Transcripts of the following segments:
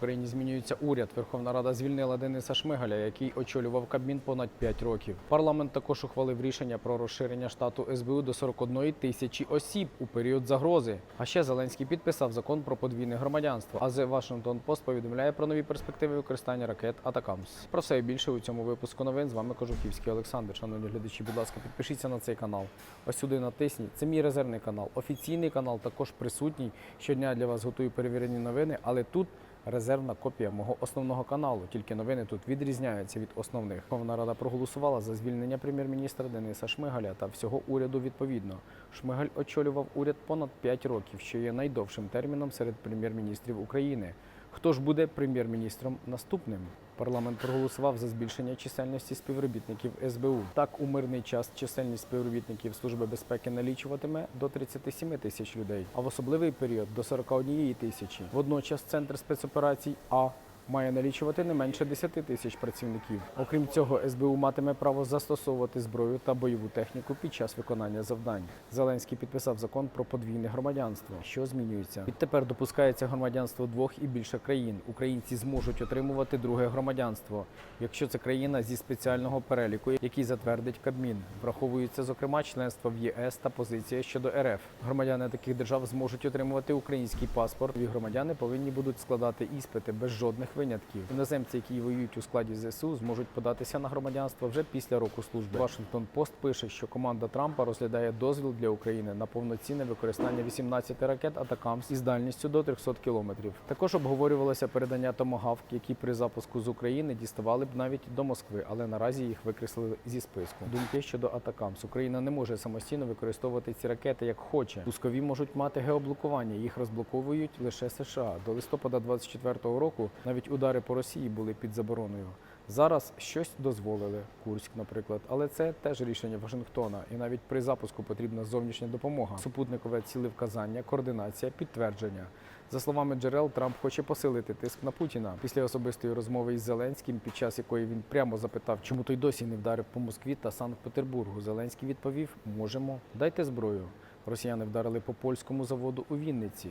В Україні змінюється уряд. Верховна Рада звільнила Дениса Шмигаля, який очолював Кабмін понад 5 років. Парламент також ухвалив рішення про розширення штату СБУ до 41 тисячі осіб у період загрози. А ще Зеленський підписав закон про подвійне громадянство. А The Washington Post повідомляє про нові перспективи використання ракет Атакамс. Про все і більше у цьому випуску новин з вами Кожухівський Олександр. Шановні глядачі, будь ласка, підпишіться на цей канал. Ось сюди натисніть. Це мій резервний канал. Офіційний канал також присутній. Щодня для вас готую перевірені новини, але тут резервна копія мого основного каналу. Тільки новини тут відрізняються від основних. Верховна Рада проголосувала за звільнення прем'єр-міністра Дениса Шмигаля та всього уряду відповідно. Шмигаль очолював уряд понад 5 років, що є найдовшим терміном серед прем'єр-міністрів України. Хто ж буде прем'єр-міністром наступним? Парламент проголосував за збільшення чисельності співробітників СБУ. Так, у мирний час чисельність співробітників Служби безпеки налічуватиме до 37 тисяч людей, а в особливий період до 41 тисячі. Водночас центр спецоперацій А має налічувати не менше 10 тисяч працівників. Окрім цього, СБУ матиме право застосовувати зброю та бойову техніку під час виконання завдань. Зеленський підписав закон про подвійне громадянство, що змінюється. Відтепер допускається громадянство двох і більше країн. Українці зможуть отримувати друге громадянство, якщо це країна зі спеціального переліку, який затвердить Кабмін. Враховується зокрема членство в ЄС та позиція щодо РФ. Громадяни таких держав зможуть отримувати український паспорт. І громадяни повинні будуть складати іспити без жодних винятків. Іноземці, які воюють у складі ЗСУ, зможуть податися на громадянство вже після року служби. Вашингтон Пост пише, що команда Трампа розглядає дозвіл для України на повноцінне використання 18 ракет Атакамс із дальністю до 300 кілометрів. Також обговорювалося передання томагавк, які при запуску з України діставали б навіть до Москви, але наразі їх викреслили зі списку. Думки щодо Атакамс. Україна не може самостійно використовувати ці ракети як хоче. Пускові можуть мати геоблокування. Їх розблоковують лише США. До листопада 24-го року навіть удари по Росії були під забороною. Зараз щось дозволили, Курськ, наприклад, але це теж рішення Вашингтона, і навіть при запуску потрібна зовнішня допомога, супутникове цілевказання, координація, підтвердження. За словами джерел, Трамп хоче посилити тиск на Путіна після особистої розмови із Зеленським, під час якої він прямо запитав, чому той досі не вдарив по Москві та Санкт-Петербургу. Зеленський відповів: можемо, дайте зброю. Росіяни вдарили по польському заводу у Вінниці.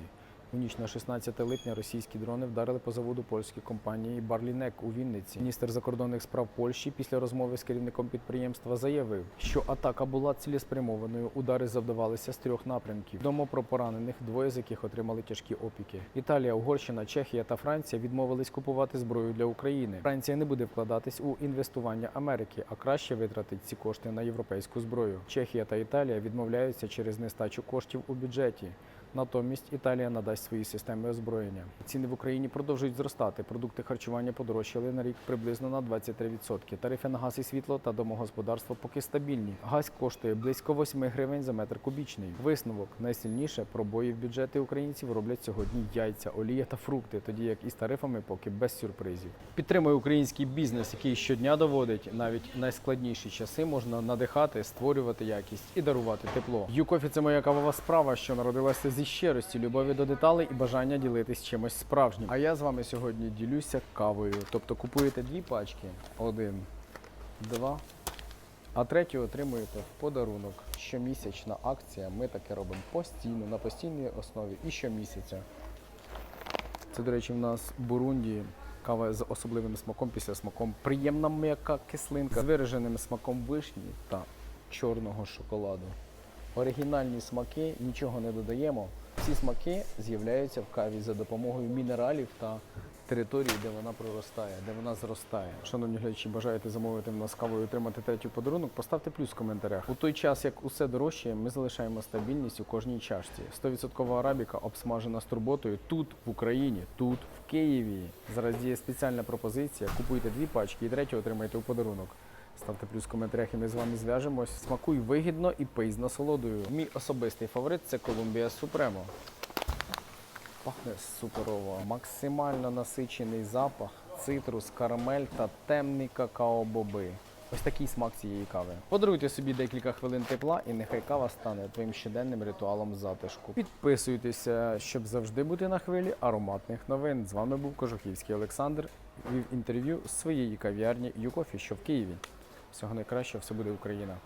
У ніч на 16 липня російські дрони вдарили по заводу польської компанії Барлінек у Вінниці. Міністр закордонних справ Польщі після розмови з керівником підприємства заявив, що атака була цілеспрямованою. Удари завдавалися з трьох напрямків. Відомо про поранених, двоє з яких отримали тяжкі опіки. Італія, Угорщина, Чехія та Франція відмовились купувати зброю для України. Франція не буде вкладатись у інвестування Америки, а краще витратить ці кошти на європейську зброю. Чехія та Італія відмовляються через нестачу коштів у бюджеті. Натомість Італія надасть свої системи озброєння. Ціни в Україні продовжують зростати. Продукти харчування подорожчали на рік приблизно на 23%. Тарифи на газ і світло та домогосподарство поки стабільні. Газ коштує близько 8 гривень за метр кубічний. Висновок найсильніше пробої в бюджети українців роблять сьогодні яйця, олія та фрукти, тоді як із тарифами поки без сюрпризів. Підтримує український бізнес, який щодня доводить навіть найскладніші часи можна надихати, створювати якість і дарувати тепло. Юкофі це моя кавова справа, що народилася зі щирості, любові до деталей і бажання ділитись чимось справжнім. А я з вами сьогодні ділюся кавою. Тобто купуєте дві пачки, один, два. А третю отримуєте в подарунок. Щомісячна акція. Ми таке робимо постійно, на постійній основі і щомісяця. Це, до речі, в нас Бурунді. Кава з особливим смаком після смаком. Приємна м'яка кислинка з вираженим смаком вишні та чорного шоколаду. Оригінальні смаки, нічого не додаємо. Ці смаки з'являються в каві за допомогою мінералів та території, де вона проростає, де вона зростає. Шановні глядачі, бажаєте замовити в нас каву і отримати третю подарунок, поставте плюс в коментарях. У той час, як усе дорожчає, ми залишаємо стабільність у кожній чашці. 100% арабіка обсмажена з турботою тут, в Україні, тут, в Києві. Зараз діє спеціальна пропозиція. Купуйте дві пачки і третю отримаєте у подарунок. Ставте плюс в коментарях і ми з вами зв'яжемось. Смакуй вигідно і пий з насолодою. Мій особистий фаворит це Колумбія Супремо. Пахне суперово. Максимально насичений запах, цитрус, карамель та темний какао-боби. Ось такий смак цієї кави. Подаруйте собі декілька хвилин тепла, і нехай кава стане твоїм щоденним ритуалом затишку. Підписуйтеся, щоб завжди бути на хвилі ароматних новин. З вами був Кожухівський Олександр. Вів інтерв'ю з своєї кав'ярні Юкофі, що в Києві. Всього найкращого, все буде Україна.